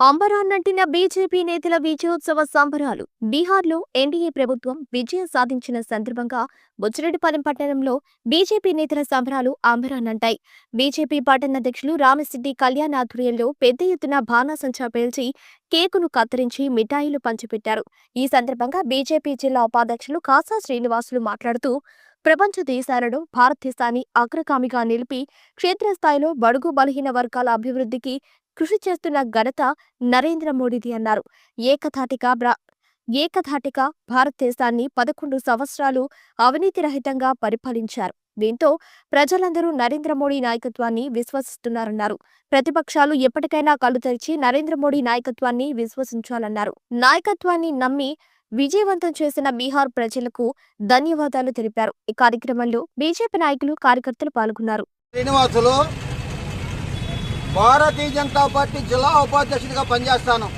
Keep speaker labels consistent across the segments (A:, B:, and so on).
A: అంబరాన్నంటిన BJP నేతల విజయోత్సవ సంబరాలు. బీహార్లో ఎన్డీఏ ప్రభుత్వం విజయం సాధించిన సందర్భంగా బుచ్చిరెడ్డిపాలెం పట్టణంలో బీజేపీ నేతల సంబరాలు అంబరాన్నంటాయి. బీజేపీ పట్టణాధ్యక్షులు రామసిడ్డి కళ్యాణ్ ఆధ్వర్యంలో పెద్ద ఎత్తున బాణాసంచా పేల్చి కేకును కత్తిరించి మిఠాయిలు పంచిపెట్టారు. ఈ సందర్భంగా బీజేపీ జిల్లా ఉపాధ్యక్షులు కాసా శ్రీనివాసులు మాట్లాడుతూ ప్రపంచ దేశాలను భారతదేశాన్ని అగ్రగామిగా నిలిపి క్షేత్రస్థాయిలో బడుగు బలహీన వర్గాల అభివృద్ధికి కృషి చేస్తున్న ఘనత నరేంద్ర మోడీది అన్నారు. ఏకధాటిగా బ్రా ఏకధాటిగా భారతదేశాన్ని పదకొండు సంవత్సరాలు అవినీతి రహితంగా పరిపాలించారు. దీంతో ప్రజలందరూ నరేంద్ర మోడీ నాయకత్వాన్ని విశ్వసిస్తున్నారన్నారు. ప్రతిపక్షాలు ఎప్పటికైనా కళ్ళు తెరిచి నరేంద్ర మోడీ నాయకత్వాన్ని విశ్వసించాలన్నారు. నాయకత్వాన్ని నమ్మి విజయవంతం చేసిన బీహార్ ప్రజలకు ధన్యవాదాలు తెలిపారు. ఈ కార్యక్రమంలో బీజేపీ నాయకులు కార్యకర్తలు పాల్గొన్నారు.
B: శ్రీనివాసులు భారతీయ జనతా పార్టీ జిల్లా ఉపాధ్యక్షుడిగా పనిచేస్తాను.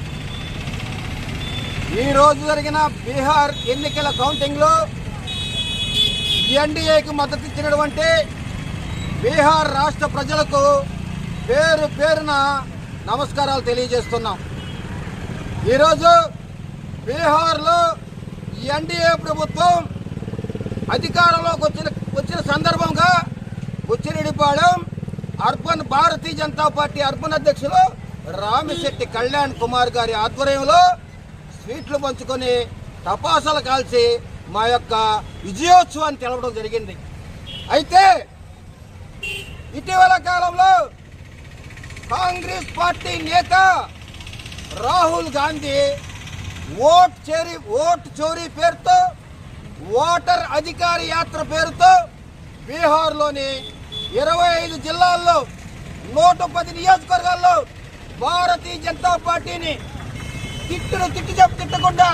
B: ఈరోజు జరిగిన బీహార్ ఎన్నికల కౌంటింగ్లో ఎన్డీఏకి మద్దతు ఇచ్చినటువంటి బీహార్ రాష్ట్ర ప్రజలకు పేరు పేరున నమస్కారాలు తెలియజేస్తున్నాం. ఈరోజు బీహార్లో ఎన్డీఏ ప్రభుత్వం అధికారంలోకి వచ్చిన వచ్చిన సందర్భంగా Uchchireddypalem urban Bharatiya Janata party urban అధ్యక్షులు రామిశెట్టి కళ్యాణ్ కుమార్ గారి ఆధ్వర్యంలో స్వీట్లు పంచుకొని టపాసాలు కాల్చి మా యొక్క విజయోత్సవాన్ని తెలవడం జరిగింది. అయితే ఇటీవల కాలంలో కాంగ్రెస్ పార్టీ నేత రాహుల్ గాంధీ ఓట్ చేరి ఓట్ చోరీ పేరుతో ఓటర్ అధికారి యాత్ర పేరుతో బీహార్లోని ఇరవై ఐదు జిల్లాల్లో నూట పది నియోజకవర్గాల్లో భారతీయ జనతా పార్టీని తిట్టును తిట్టి చెప్పు తిట్టకుండా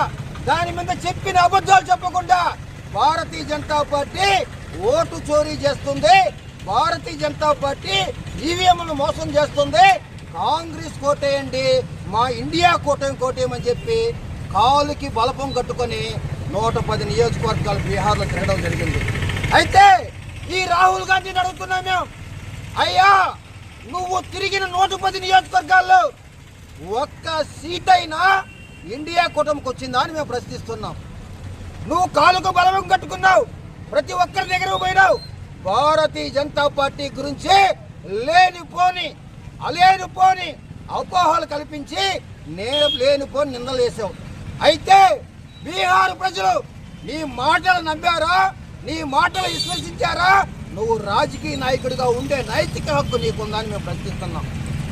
B: దాని మీద చెప్పిన అబద్ధాలు చెప్పకుండా భారతీయ జనతా పార్టీ ఓటు చోరీ చేస్తుంది. భారతీయ జనతా పార్టీ ఈవీఎంలు మోసం చేస్తుంది. కాంగ్రెస్ కోటేయండి మా ఇండియా కోటం కోటేయమని చెప్పి కాలుకి బలపం కట్టుకొని నూట పది నియోజకవర్గాలు బీహార్లో తిరగడం జరిగింది. అయితే ఈ రాహుల్ గాంధీని అడుగుతున్నాం మేము. అయ్యా నువ్వు తిరిగిన నూట పది నియోజకవర్గాల్లో ఒక్క సీట్ అయినా ఇండియా కూటమికి వచ్చిందా అని మేము ప్రశ్నిస్తున్నాం. నువ్వు కాలుకు బలం కట్టుకున్నావు. ప్రతి ఒక్కరి దగ్గర పోయినావు. భారతీయ జనతా పార్టీ గురించి లేనిపోని అలేనిపోని అపోహలు కల్పించి నేను లేనిపోని నిందలేసావు అయితే బీహార్ ప్రజలు నీ మాటలు నమ్మారా? నీ మాటలు విశ్వసించారా? నువ్వు రాజకీయ నాయకుడిగా ఉండే నైతిక హక్కు నీకుందని మేము ప్రశ్నిస్తున్నాం.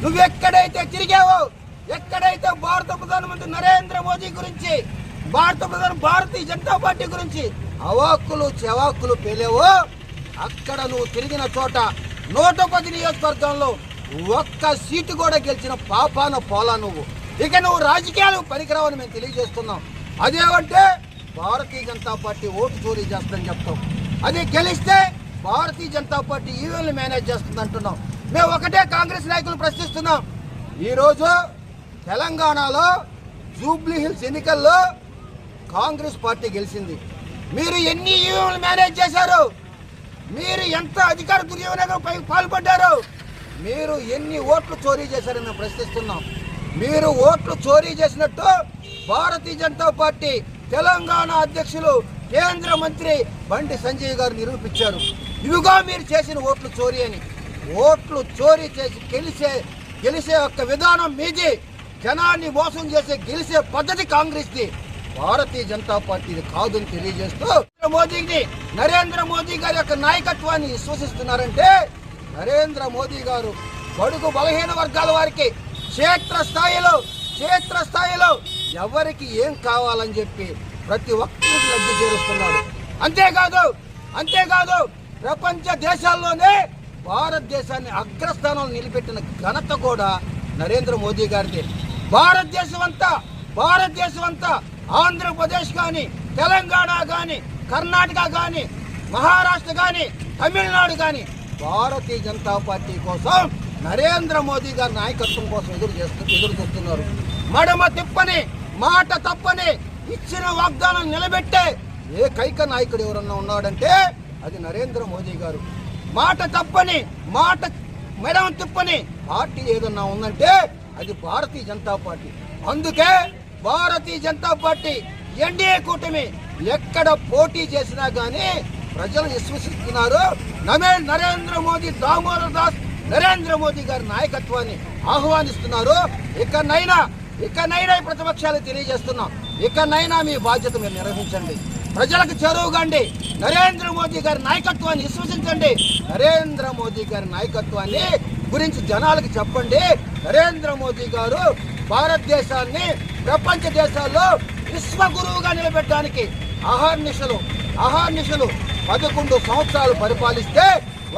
B: నువ్వు ఎక్కడైతే తిరిగావో ఎక్కడైతే భారత ప్రధానమంత్రి నరేంద్ర మోదీ గురించి భారత ప్రధాని భారతీయ జనతా పార్టీ గురించి అవాక్కులు చెవాక్కులు పేలేవో అక్కడ నువ్వు తిరిగిన చోట నూట పది నియోజకవర్గంలో ఒక్క సీటు కూడా గెలిచిన పాపాన పోలా నువ్వు. ఇక నువ్వు రాజకీయాలు పనికిరావని మేము తెలియజేస్తున్నాం. అదేమంటే భారతీయ జనతా పార్టీ ఓటు చోరీ చేస్తుందని చెప్తాం. అది గెలిస్తే భారతీయ జనతా పార్టీ ఈవెన్లు మేనేజ్ చేస్తుంది అంటున్నాం మేము ఒకటే కాంగ్రెస్ నాయకులు ప్రశ్నిస్తున్నాం. ఈరోజు తెలంగాణలో జూబ్లీ హిల్స్ ఎన్నికల్లో కాంగ్రెస్ పార్టీ గెలిచింది. మీరు ఎన్ని ఈవీఎంలు మేనేజ్ చేశారు? మీరు ఎంత అధికార దుర్వినియోగంపై పాల్పడ్డారు? మీరు ఎన్ని ఓట్లు చోరీ చేశారని మేము ప్రశ్నిస్తున్నాం. మీరు ఓట్లు చోరీ చేసినట్టు భారతీయ జనతా పార్టీ తెలంగాణ అధ్యక్షులు కేంద్ర మంత్రి బండి సంజయ్ గారు నిరూపించారు. ఇవిగా మీరు చేసిన ఓట్లు చోరీ అని. ఓట్లు చోరీ చేసి గెలిచే గెలిచే ఒక్క విధానం మీది. జనాన్ని మోసం చేసే గెలిచే పద్ధతి కాంగ్రెస్ది. భారతీయ జనతా పార్టీది కాదని తెలియజేస్తూ నరేంద్ర మోదీని నరేంద్ర మోదీ గారి యొక్క నాయకత్వాన్ని విశ్వసిస్తున్నారంటే నరేంద్ర మోదీ గారు బడుగు బలహీన వర్గాల వారికి క్షేత్ర స్థాయిలో క్షేత్ర స్థాయిలో ఎవరికి ఏం కావాలని చెప్పి ప్రతి ఒక్కరికి లబ్ధి చేరుస్తున్నాడు అంతేకాదు అంతేకాదు ప్రపంచ దేశాల్లోనే భారతదేశాన్ని అగ్రస్థానంలో నిలబెట్టిన ఘనత కూడా నరేంద్ర మోదీ గారిది. భారతదేశం అంతా భారతదేశం అంతా ఆంధ్రప్రదేశ్ కానీ తెలంగాణ కానీ కర్ణాటక కానీ మహారాష్ట్ర కానీ తమిళనాడు కానీ భారతీయ జనతా పార్టీ కోసం నరేంద్ర మోదీ గారి నాయకత్వం కోసం ఎదురు చేస్తూ ఎదురు చూస్తున్నారు. మడమ తిప్పని మాట తప్పని ఇచ్చిన వాగ్దానం నిలబెట్టే ఏ కైక నాయకుడు ఎవరన్నా ఉన్నాడంటే అది నరేంద్ర మోదీ గారు. మాట తప్పని మాట మెడమ తిప్పని పార్టీ ఏదన్నా ఉందంటే అది భారతీయ జనతా పార్టీ. అందుకే భారతీయ జనతా పార్టీ ఎన్డీఏ కూటమి ఎక్కడ పోటీ చేసినా గానీ ప్రజలు విశ్వసిస్తున్నారు. నమే నరేంద్ర మోదీ దామోదర్ దాస్ నరేంద్ర మోదీ గారి నాయకత్వాన్ని ఆహ్వానిస్తున్నారు. ఇకనైనా ఇకనైనా ఈ ప్రతిపక్షాలు తెలియజేస్తున్నాం. ఇకనైనా మీ బాధ్యత మీరు నిర్వహించండి. ప్రజలకు చెరువుగండి నరేంద్ర మోదీ గారి నాయకత్వాన్ని విశ్వసించండి. నరేంద్ర మోదీ గారి నాయకత్వాన్ని గురించి జనాలకు చెప్పండి. నరేంద్ర మోదీ గారు భారతదేశాన్ని ప్రపంచ దేశాల్లో విశ్వగురువుగా నిలబెట్టడానికి అహర్నిశలు అహర్నిశలు పదకొండు సంవత్సరాలు పరిపాలిస్తే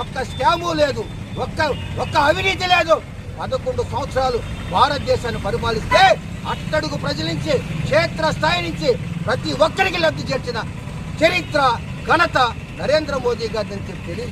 B: ఒక్క స్కాము లేదు ఒక్క ఒక్క అవినీతి లేదు. పదకొండు సంవత్సరాలు భారతదేశాన్ని పరిపాలిస్తే అట్టడుగు ప్రజల నుంచి క్షేత్ర స్థాయి నుంచి ప్రతి ఒక్కరికి లబ్ధి చేర్చిన చరిత్ర ఘనత నరేంద్ర మోదీ గారిని తెలియ